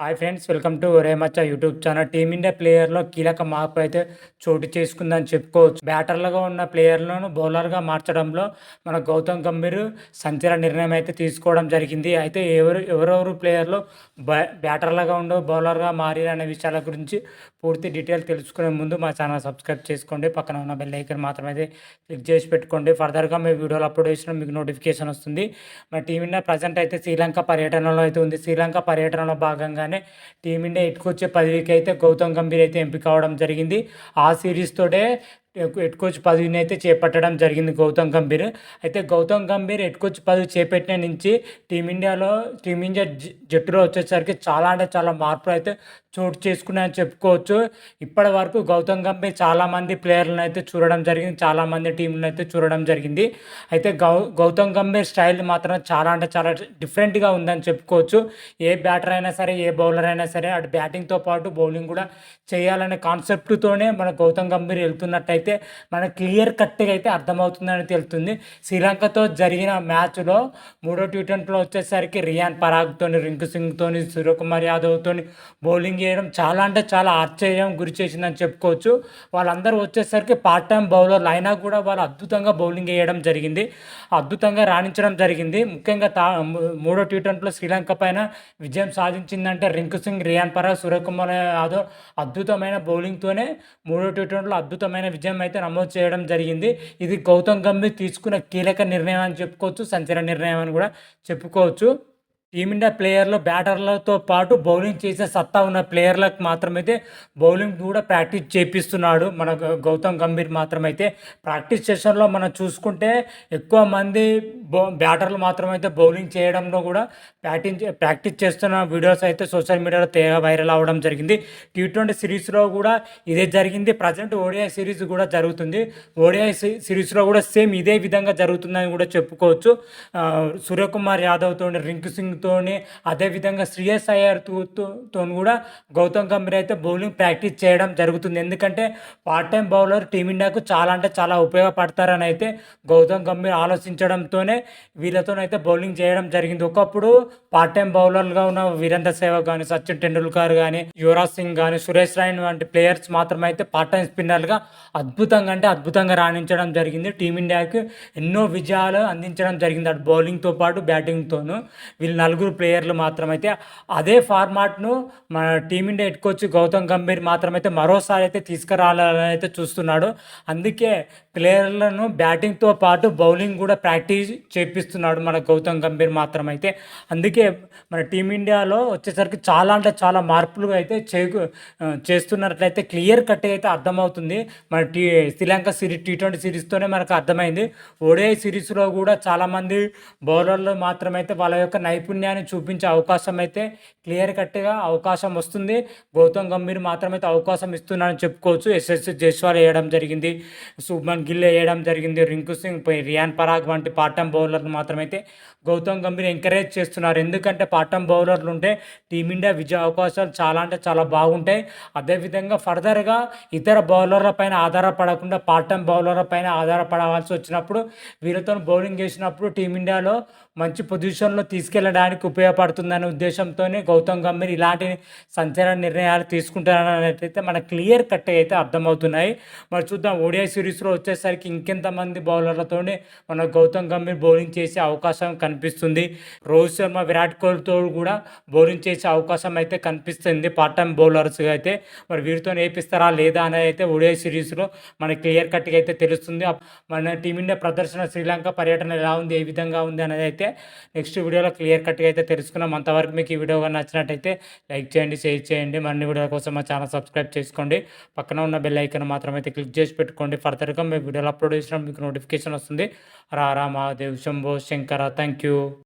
Hi friends welcome to రేమచ్చ YouTube channel team India ప్లేయర్లో కీలక మార్పు అయితే చోటు చేసుకుందని చెప్పుకోవచ్చు. బ్యాటర్లుగా ఉన్న ప్లేయర్లను బౌలర్గా మార్చడంలో మన గౌతమ్ గంభీర్ సంచలన నిర్ణయం అయితే తీసుకోవడం జరిగింది. అయితే ఎవరు ఎవరెవరు ప్లేయర్లు బ్యాటర్లుగా ఉండో బౌలర్గా మారి అనే విషయాల గురించి పూర్తి డీటెయిల్ తెలుసుకునే ముందు మా ఛానల్ సబ్స్క్రైబ్ చేసుకోండి. పక్కన ఉన్న బెల్ ఐకన్ మాత్రమే క్లిక్ చేసి పెట్టుకోండి. ఫర్దర్గా మీ వీడియోలు అప్లోడ్ చేసిన మీకు నోటిఫికేషన్ వస్తుంది. మన టీమిండియా ప్రజెంట్ అయితే శ్రీలంక పర్యటనలో అయితే ఉంది. శ్రీలంక పర్యటనలో భాగంగా భాగంగానే టీమిండియా ఎట్టుకొచ్చే పదవికి అయితే గౌతమ్ గంభీర్ అయితే ఎంపిక అవడం జరిగింది. ఆ సిరీస్ తోటే హెడ్ కోచ్ పదవిని అయితే చేపట్టడం జరిగింది గౌతమ్ గంభీర్. అయితే గౌతమ్ గంభీర్ హెడ్ కోచ్ పదవి చేపట్టిన నుంచి టీమిండియాలో టీమిండియా జట్టులో వచ్చేసరికి చాలా అంటే చాలా మార్పులు అయితే చోటు చేసుకున్నాయని చెప్పుకోవచ్చు. ఇప్పటి వరకు గౌతమ్ గంభీర్ చాలామంది ప్లేయర్లను అయితే చూడడం జరిగింది చాలామంది టీంలను అయితే చూడడం జరిగింది. అయితే గౌ గౌతమ్ గంభీర్ స్టైల్ మాత్రం చాలా అంటే చాలా డిఫరెంట్గా ఉందని చెప్పుకోవచ్చు. ఏ బ్యాటర్ అయినా సరే ఏ బౌలర్ అయినా సరే అటు బ్యాటింగ్తో పాటు బౌలింగ్ కూడా చేయాలనే కాన్సెప్ట్తోనే మన గౌతమ్ గంభీర్ వెళ్తున్నట్టయితే మనకు క్లియర్ కట్గా అయితే అర్థమవుతుందని తెలుస్తుంది. శ్రీలంకతో జరిగిన మ్యాచ్లో మూడో టీ ట్వంటీలో వచ్చేసరికి రియాన్ పరాగ్తోని రింకు సింగ్తోని సూర్యకుమార్ యాదవ్తోని బౌలింగ్ చేయడం చాలా అంటే చాలా ఆశ్చర్యం గురి చేసిందని చెప్పుకోవచ్చు. వాళ్ళందరూ వచ్చేసరికి పార్ట్ టైం బౌలర్లు అయినా కూడా వాళ్ళు అద్భుతంగా బౌలింగ్ వేయడం జరిగింది. అద్భుతంగా రాణించడం జరిగింది. ముఖ్యంగా తా మూడో టీ ట్వంటీలో శ్రీలంక పైన విజయం సాధించిందంటే రింకు సింగ్ రియాన్ పరాగ్ సూర్యకుమార్ యాదవ్ అద్భుతమైన బౌలింగ్తోనే మూడో టీ ట్వంటీలో అద్భుతమైన విజయం అయితే నమోదు చేయడం జరిగింది. ఇది గౌతమ్ గంభీర్ తీసుకున్న కీలక నిర్ణయం అని చెప్పుకోవచ్చు సంచలన నిర్ణయం అని కూడా చెప్పుకోవచ్చు. టీమిండియా ప్లేయర్లు బ్యాటర్లతో పాటు బౌలింగ్ చేసే సత్తా ఉన్న ప్లేయర్లకు మాత్రమైతే బౌలింగ్ కూడా ప్రాక్టీస్ చేపిస్తున్నాడు మన గౌతమ్ గంభీర్ మాత్రమైతే. ప్రాక్టీస్ సెషన్లో మనం చూసుకుంటే ఎక్కువ మంది బౌ బ్యాటర్లు మాత్రమైతే బౌలింగ్ చేయడంలో కూడా ప్రాక్టీస్ ప్రాక్టీస్ చేస్తున్న వీడియోస్ అయితే సోషల్ మీడియాలో తెగ వైరల్ అవ్వడం జరిగింది. టీ ట్వంటీ సిరీస్లో కూడా ఇదే జరిగింది. ప్రజెంట్ ఓడిఐ సిరీస్ కూడా జరుగుతుంది. ఓడిఐ సిరీస్లో కూడా సేమ్ ఇదే విధంగా జరుగుతుందని కూడా చెప్పుకోవచ్చు. సూర్యకుమార్ యాదవ్తో రింకు సింగ్తోని అదేవిధంగా శ్రేయస్ అయ్యర్తో కూడా గౌతమ్ గంభీర్ అయితే బౌలింగ్ ప్రాక్టీస్ చేయడం జరుగుతుంది. ఎందుకంటే పార్ట్ టైం బౌలర్ టీమిండియాకు చాలా అంటే చాలా ఉపయోగపడతారని అయితే గౌతమ్ గంభీర్ ఆలోచించడంతోనే వీళ్ళతోనైతే బౌలింగ్ చేయడం జరిగింది. ఒకప్పుడు పార్ట్ టైం బౌలర్లుగా ఉన్న వీరేంద్ర సేవక్ కానీ సచిన్ టెండూల్కర్ కానీ యువరాజ్ సింగ్ కానీ సురేష్ రైన్ వంటి ప్లేయర్స్ మాత్రమే అయితే పార్ట్ టైం స్పిన్నర్గా అద్భుతంగా అంటే అద్భుతంగా రాణించడం జరిగింది. టీమిండియాకి ఎన్నో విజయాలు అందించడం జరిగింది. అటు బౌలింగ్తో పాటు బ్యాటింగ్తోనూ వీళ్ళు నలుగురు నలుగురు ప్లేయర్లు మాత్రమైతే అదే ఫార్మాట్ను మన team India head coach Gautam Gambhir మాత్రమైతే మరోసారి అయితే తీసుకురావాలని అయితే చూస్తున్నాడు. అందుకే ప్లేయర్లను బ్యాటింగ్తో పాటు బౌలింగ్ కూడా ప్రాక్టీస్ చేపిస్తున్నాడు మన గౌతమ్ గంభీర్ మాత్రమైతే. అందుకే మన టీమిండియాలో వచ్చేసరికి చాలా అంటే చాలా మార్పులు అయితే చేకు చేస్తున్నట్లయితే క్లియర్ కట్ అయితే అర్థమవుతుంది. మన T Sri Lanka series T twenty సిరీస్తోనే మనకు అర్థమైంది. ఓడే సిరీస్లో కూడా చాలామంది బౌలర్లు మాత్రమైతే వాళ్ళ యొక్క నైపుణ్యం నైపుణ్యాన్ని చూపించే అవకాశం అయితే క్లియర్ కట్గా అవకాశం వస్తుంది. గౌతమ్ గంభీర్ మాత్రమైతే అవకాశం ఇస్తున్నారని చెప్పుకోవచ్చు. ఎస్ఎస్ జైస్వాల్ వేయడం జరిగింది. శుభ్మన్ గిల్ వేయడం జరిగింది. రింకు సింగ్ రియాన్ పరాగ్ వంటి పాటం బౌలర్లు మాత్రమైతే గౌతమ్ గంభీర్ ఎంకరేజ్ చేస్తున్నారు. ఎందుకంటే పాటం బౌలర్లు ఉంటే టీమిండియా విజయ అవకాశాలు చాలా అంటే చాలా బాగుంటాయి. అదేవిధంగా ఫర్దర్గా ఇతర బౌలర్ల పైన ఆధారపడకుండా పాటం బౌలర్ల పైన ఆధారపడవలసి వచ్చినప్పుడు వీళ్ళతో బౌలింగ్ చేసినప్పుడు టీమిండియాలో మంచి పొజిషన్లో తీసుకెళ్ళడానికి ఉపయోగపడుతుందనే ఉద్దేశంతోనే గౌతమ్ గంభీర్ ఇలాంటి సంచలన నిర్ణయాలు తీసుకుంటారనేటైతే మనకు క్లియర్ కట్ అయితే అర్థమవుతున్నాయి. మరి చూద్దాం ఓడిఐ సిరీస్లో వచ్చేసరికి ఇంకెంతమంది బౌలర్లతోనే మన గౌతమ్ గంభీర్ బౌలింగ్ చేసే అవకాశం కనిపిస్తుంది. రోహిత్ శర్మ విరాట్ కోహ్లీతో కూడా బౌలింగ్ చేసే అవకాశం అయితే కనిపిస్తుంది పార్ట్ టైం బౌలర్స్ అయితే. మరి వీరితో వేపిస్తారా లేదా అనేది అయితే ఒడియా సిరీస్లో మనకి క్లియర్ కట్గా అయితే తెలుస్తుంది. మన టీమిండియా ప్రదర్శన శ్రీలంక పర్యటన ఎలా ఉంది ఏ విధంగా ఉంది అనేది అయితే నెక్స్ట్ వీడియోలో క్లియర్ కట్ అయితే తెలుసుకున్నాం. అంతవరకు మీకు ఈ వీడియో కానీ నచ్చినట్టయితే లైక్ చేయండి షేర్ చేయండి. మరిన్ని వీడియోల కోసం మా ఛానల్ సబ్స్క్రైబ్ చేసుకోండి. పక్కన ఉన్న బెల్ ఐకన్ మాత్రం అయితే క్లిక్ చేసి పెట్టుకోండి. ఫర్దర్గా మీ వీడియోలు అప్లోడ్ చేసినా మీకు నోటిఫికేషన్ వస్తుంది. రా రా మహాదేవ్ శంభో శంకర థ్యాంక్ యూ